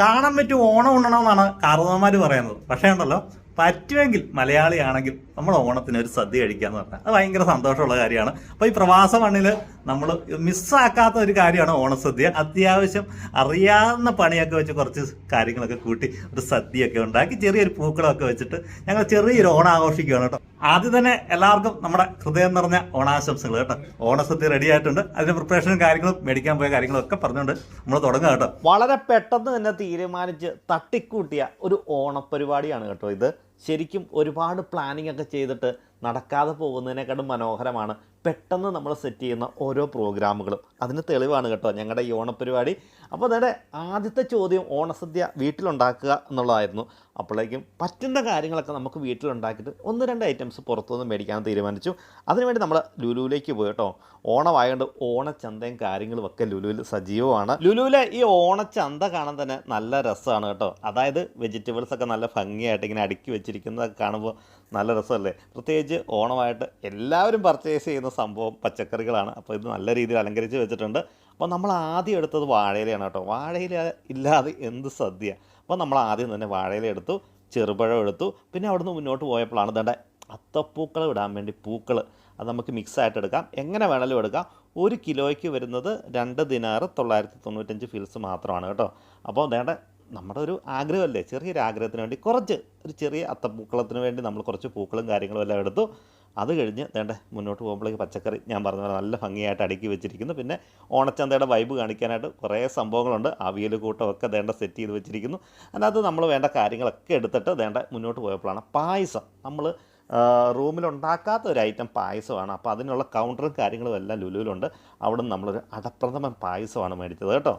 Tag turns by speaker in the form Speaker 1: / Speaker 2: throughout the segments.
Speaker 1: കാണാൻ പറ്റും ഓണം ഉണ്ണണമെന്നാണ് കാർന്നവന്മാർ പറയുന്നത്. പക്ഷേ ഉണ്ടല്ലോ പറ്റുമെങ്കിൽ മലയാളിയാണെങ്കിൽ നമ്മൾ ഓണത്തിന് ഒരു സദ്യ കഴിക്കാന്ന് പറഞ്ഞാൽ അത് ഭയങ്കര സന്തോഷമുള്ള കാര്യമാണ്. അപ്പോൾ ഈ പ്രവാസ മണ്ണിൽ നമ്മൾ മിസ്സാക്കാത്ത ഒരു കാര്യമാണ് ഓണസദ്യ. അത്യാവശ്യം അറിയാവുന്ന പണിയൊക്കെ വെച്ച് കുറച്ച് കാര്യങ്ങളൊക്കെ കൂട്ടി ഒരു സദ്യയൊക്കെ ഉണ്ടാക്കി ചെറിയൊരു പൂക്കളൊക്കെ വെച്ചിട്ട് ഞങ്ങൾ ചെറിയൊരു ഓണം ആഘോഷിക്കുകയാണ് കേട്ടോ. ആദ്യം തന്നെ എല്ലാവർക്കും നമ്മുടെ ഹൃദയം നിറഞ്ഞ ഓണാശംസകൾ കേട്ടോ. ഓണസദ്യ റെഡി ആയിട്ടുണ്ട്. അതിന്റെ പ്രിപ്പറേഷനും കാര്യങ്ങളും മേടിക്കാൻ പോയ കാര്യങ്ങളും ഒക്കെ പറഞ്ഞുകൊണ്ട് നമ്മൾ തുടങ്ങുക കേട്ടോ.
Speaker 2: വളരെ പെട്ടെന്ന് തന്നെ തീരുമാനിച്ച് തട്ടിക്കൂട്ടിയ ഒരു ഓണപരിപാടിയാണ് കേട്ടോ ഇത്. ശരിക്കും ഒരുപാട് പ്ലാനിംഗ് ഒക്കെ ചെയ്തിട്ട് നടക്കാതെ പോകുന്നതിനേക്കാളും മനോഹരമാണ് പെട്ടെന്ന് നമ്മൾ സെറ്റ് ചെയ്യുന്ന ഓരോ പ്രോഗ്രാമുകളും അതിന് തെളിവാണ് കേട്ടോ ഞങ്ങളുടെ ഈ ഓണപ്പരിപാടി. അപ്പോൾ നേരെ ആദ്യത്തെ ചോദ്യം ഓണസദ്യ വീട്ടിലുണ്ടാക്കുക എന്നുള്ളതായിരുന്നു. അപ്പോഴേക്കും പറ്റുന്ന കാര്യങ്ങളൊക്കെ നമുക്ക് വീട്ടിലുണ്ടാക്കിയിട്ട് ഒന്ന് രണ്ട് ഐറ്റംസ് പുറത്തുനിന്ന് മേടിക്കാൻ തീരുമാനിച്ചു. അതിനുവേണ്ടി നമ്മൾ ലുലുവിലേക്ക് പോയി കേട്ടോ. ഓണമായതുകൊണ്ട് ഓണച്ചന്തയും കാര്യങ്ങളും ഒക്കെ ലുലുവിൽ സജീവമാണ്. ലുലുവിലെ ഈ ഓണച്ചന്ത കാണാൻ തന്നെ നല്ല രസമാണ് കേട്ടോ. അതായത് വെജിറ്റബിൾസ് ഒക്കെ നല്ല ഭംഗിയായിട്ട് ഇങ്ങനെ അടുക്കി വെച്ചിരിക്കുന്നതൊക്കെ കാണുമ്പോൾ നല്ല രസമല്ലേ? പ്രത്യേകിച്ച് ഓണമായിട്ട് എല്ലാവരും പർച്ചേസ് ചെയ്യുന്ന സംഭവം പച്ചക്കറികളാണ്. അപ്പോൾ ഇത് നല്ല രീതിയിൽ അലങ്കരിച്ച് വെച്ചിട്ടുണ്ട്. അപ്പോൾ നമ്മൾ ആദ്യം എടുത്തത് വാഴയിലയാണ് കേട്ടോ. വാഴയില ഇല്ലാതെ എന്ത് സദ്യ? അപ്പോൾ നമ്മൾ ആദ്യം തന്നെ വാഴയില എടുത്തു ചെറുപഴം എടുത്തു. പിന്നെ അവിടുന്ന് മുന്നോട്ട് പോയപ്പോഴാണ് ഇതേണ്ട അത്തപ്പൂക്കൾ ഇടാൻ വേണ്ടി പൂക്കൾ അത് നമുക്ക് മിക്സ് ആയിട്ട് എടുക്കാം. എങ്ങനെ വേണമെങ്കിലും എടുക്കാം. ഒരു കിലോയ്ക്ക് വരുന്നത് രണ്ട് ദിനാറ് തൊള്ളായിരത്തി തൊണ്ണൂറ്റഞ്ച് ഫിൽസ് മാത്രമാണ് കേട്ടോ. അപ്പോൾ വേണ്ട നമ്മുടെ ഒരു ആഗ്രഹമല്ലേ? ചെറിയൊരു ആഗ്രഹത്തിന് വേണ്ടി കുറച്ച് ഒരു ചെറിയ അത്തപ്പൂക്കളത്തിന് വേണ്ടി നമ്മൾ കുറച്ച് പൂക്കളും കാര്യങ്ങളും എല്ലാം എടുത്തു. അത് കഴിഞ്ഞ് വേണ്ട മുന്നോട്ട് പോകുമ്പോഴേക്ക് പച്ചക്കറി ഞാൻ പറഞ്ഞ പോലെ നല്ല ഭംഗിയായിട്ട് അടുക്കി വെച്ചിരിക്കുന്നു. പിന്നെ ഓണച്ചന്തയുടെ വൈബ് കാണിക്കാനായിട്ട് കുറേ സംഭവങ്ങളുണ്ട്. അവിയൽ കൂട്ടമൊക്കെ വേണ്ട സെറ്റ് ചെയ്ത് വെച്ചിരിക്കുന്നു. അതിനകത്ത് നമ്മൾ വേണ്ട കാര്യങ്ങളൊക്കെ എടുത്തിട്ട് വേണ്ട മുന്നോട്ട് പോയപ്പോഴാണ് പായസം. നമ്മൾ റൂമിലുണ്ടാക്കാത്ത ഒരു ഐറ്റം പായസമാണ്. അപ്പോൾ അതിനുള്ള കൗണ്ടറും കാര്യങ്ങളും എല്ലാം ലുലുവിലുണ്ട്. അവിടെ നമ്മളൊരു അടപ്രഥമൻ പായസമാണ് മേടിച്ചത് കേട്ടോ.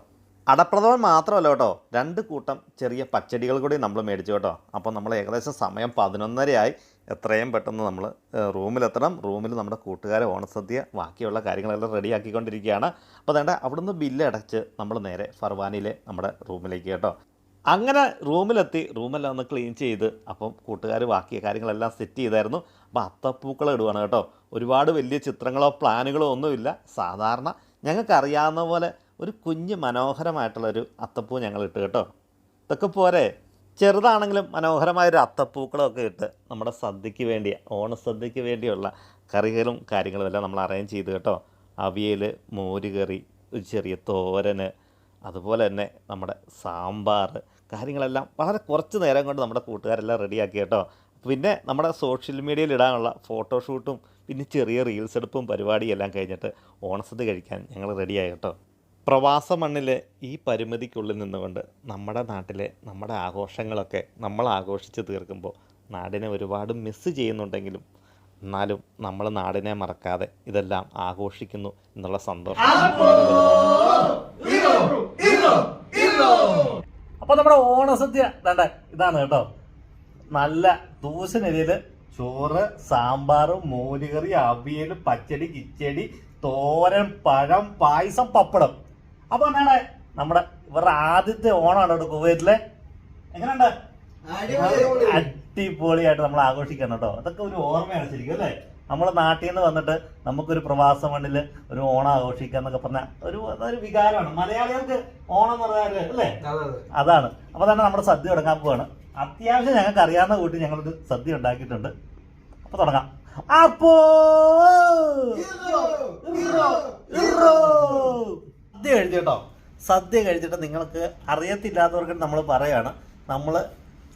Speaker 2: അടപ്രഥമൻ മാത്രമല്ല കേട്ടോ. രണ്ട് കൂട്ടം ചെറിയ പച്ചടികൾ കൂടി നമ്മൾ മേടിച്ചു കേട്ടോ. അപ്പോൾ നമ്മൾ ഏകദേശം സമയം പതിനൊന്നരയായി. എത്രയും പെട്ടെന്ന് നമ്മൾ റൂമിലെത്തണം. റൂമിൽ നമ്മുടെ കൂട്ടുകാരെ ഓണസദ്യ ബാക്കിയുള്ള കാര്യങ്ങളെല്ലാം റെഡിയാക്കിക്കൊണ്ടിരിക്കുകയാണ്. അപ്പോൾ വേണ്ട അവിടുന്ന് ബില്ല് അടച്ച് നമ്മൾ നേരെ ഫർവാനിയിലെ നമ്മുടെ റൂമിലേക്ക് കേട്ടോ. അങ്ങനെ റൂമിലെത്തി റൂമെല്ലാം ഒന്ന് ക്ലീൻ ചെയ്ത് അപ്പം കൂട്ടുകാർ ബാക്കി കാര്യങ്ങളെല്ലാം സെറ്റ് ചെയ്തായിരുന്നു. അപ്പോൾ അത്തപ്പൂക്കളം ഇടുവാണ് കേട്ടോ. ഒരുപാട് വലിയ ചിത്രങ്ങളോ പ്ലാനുകളോ ഒന്നുമില്ല. സാധാരണ ഞങ്ങൾക്കറിയാവുന്ന പോലെ ഒരു കുഞ്ഞ് മനോഹരമായിട്ടുള്ളൊരു അത്തപ്പൂ ഞങ്ങൾ ഇട്ട് കേട്ടോ. ഇതൊക്കെ പോരെ. ചെറുതാണെങ്കിലും മനോഹരമായൊരു അത്തപ്പൂക്കളൊക്കെ ഇട്ട് നമ്മുടെ സദ്യയ്ക്ക് വേണ്ടി ഓണസദ്യയ്ക്ക് വേണ്ടിയുള്ള കറികളും കാര്യങ്ങളും എല്ലാം നമ്മൾ അറേഞ്ച് ചെയ്ത് കേട്ടോ. അവിയൽ മോരുകറി ഒരു ചെറിയ തോരൻ അതുപോലെ തന്നെ നമ്മുടെ സാമ്പാർ കാര്യങ്ങളെല്ലാം വളരെ കുറച്ച് നേരം കൊണ്ട് നമ്മുടെ കൂട്ടുകാരെല്ലാം റെഡിയാക്കി കേട്ടോ. പിന്നെ നമ്മുടെ സോഷ്യൽ മീഡിയയിൽ ഇടാനുള്ള ഫോട്ടോഷൂട്ടും പിന്നെ ചെറിയ റീൽസ് എടുപ്പും പരിപാടിയും എല്ലാം കഴിഞ്ഞിട്ട് ഓണസദ്യ കഴിക്കാൻ ഞങ്ങൾ റെഡിയായി കേട്ടോ. പ്രവാസ മണ്ണിലെ ഈ പരിമിതിക്കുള്ളിൽ നിന്നുകൊണ്ട് നമ്മുടെ നാട്ടിലെ നമ്മുടെ ആഘോഷങ്ങളൊക്കെ നമ്മൾ ആഘോഷിച്ച് തീർക്കുമ്പോൾ നാടിനെ ഒരുപാട് മിസ്സ് ചെയ്യുന്നുണ്ടെങ്കിലും എന്നാലും നമ്മൾ നാടിനെ മറക്കാതെ ഇതെല്ലാം ആഘോഷിക്കുന്നു എന്നുള്ള സന്തോഷം.
Speaker 1: അപ്പൊ നമ്മുടെ ഓണസദ്യ വേണ്ട ഇതാണ് കേട്ടോ. നല്ല ദൂശനരിയിൽ ചോറ് സാമ്പാർ മോരുകറി അവിയൽ പച്ചടി കിച്ചടി തോരൻ പഴം പായസം പപ്പടം. അപ്പൊ എന്താണ്? നമ്മുടെ ഇവരുടെ ആദ്യത്തെ ഓണമാണ് ഇവിടെ കുവൈറ്റിലെ എങ്ങനെയുണ്ട്? അടിപൊളിയായിട്ട് നമ്മൾ ആഘോഷിക്കണം കേട്ടോ. അതൊക്കെ ഒരു ഓർമ്മയാണ് ശരിക്കും അല്ലേ? നമ്മളെ നാട്ടിൽ നിന്ന് വന്നിട്ട് നമുക്കൊരു പ്രവാസ മണ്ണിൽ ഒരു ഓണം ആഘോഷിക്കുക എന്നൊക്കെ പറഞ്ഞ ഒരു അതൊരു വികാരമാണ്. മലയാളികൾക്ക് ഓണം എന്ന് പറഞ്ഞാൽ അല്ലേ? അതാണ്. അപ്പൊ തന്നെ നമ്മുടെ സദ്യ തുടങ്ങാൻ പോവാണ്. അത്യാവശ്യം ഞങ്ങൾക്ക് അറിയാവുന്ന കൂട്ടി ഞങ്ങളൊരു സദ്യ ഉണ്ടാക്കിയിട്ടുണ്ട്. അപ്പൊ തുടങ്ങാം. അപ്പോ സദ്യ കഴിച്ചു കേട്ടോ. സദ്യ കഴിച്ചിട്ട് നിങ്ങൾക്ക് അറിയത്തില്ലാത്തവർക്ക് നമ്മൾ പറയാണ് നമ്മൾ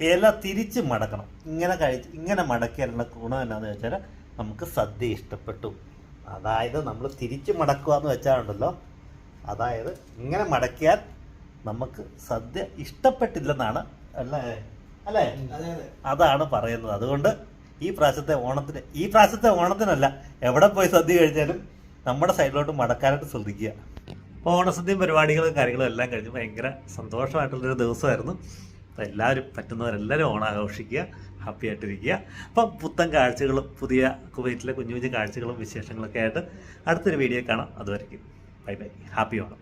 Speaker 1: ഇല തിരിച്ച് മടക്കണം. ഇങ്ങനെ കഴിച്ച് ഇങ്ങനെ മടക്കിയാലുള്ള ഗുണം എന്നാന്ന് വെച്ചാൽ നമുക്ക് സദ്യ ഇഷ്ടപ്പെട്ടു. അതായത് നമ്മൾ തിരിച്ച് മടക്കുക എന്ന് വെച്ചാലുണ്ടല്ലോ അതായത് ഇങ്ങനെ മടക്കിയാൽ നമുക്ക് സദ്യ ഇഷ്ടപ്പെട്ടില്ലെന്നാണ് അല്ലേ? അല്ലേ? അതാണ് പറയുന്നത്. അതുകൊണ്ട് ഈ പ്രാവശ്യത്തെ ഓണത്തിന് ഈ പ്രാവശ്യത്തെ ഓണത്തിനല്ല എവിടെ പോയി സദ്യ കഴിച്ചാലും നമ്മുടെ സൈഡിലോട്ട് മടക്കാനായിട്ട് ശ്രദ്ധിക്കുക. അപ്പോൾ ഓണസദ്യയും പരിപാടികളും കാര്യങ്ങളും എല്ലാം കഴിഞ്ഞ് ഭയങ്കര സന്തോഷമായിട്ടുള്ളൊരു ദിവസമായിരുന്നു. അപ്പോൾ എല്ലാവരും പറ്റുന്നവരെല്ലാവരും ഓണം ആഘോഷിക്കുക ഹാപ്പി ആയിട്ടിരിക്കുക. അപ്പം പുത്തൻ കാഴ്ചകളും പുതിയ കുവൈറ്റിലെ കുഞ്ഞു കുഞ്ഞു കാഴ്ചകളും വിശേഷങ്ങളൊക്കെ ആയിട്ട് അടുത്തൊരു വീഡിയോ കാണാം. അതുവരെയ്ക്കും ബൈ ബൈ ഹാപ്പി ഓണം.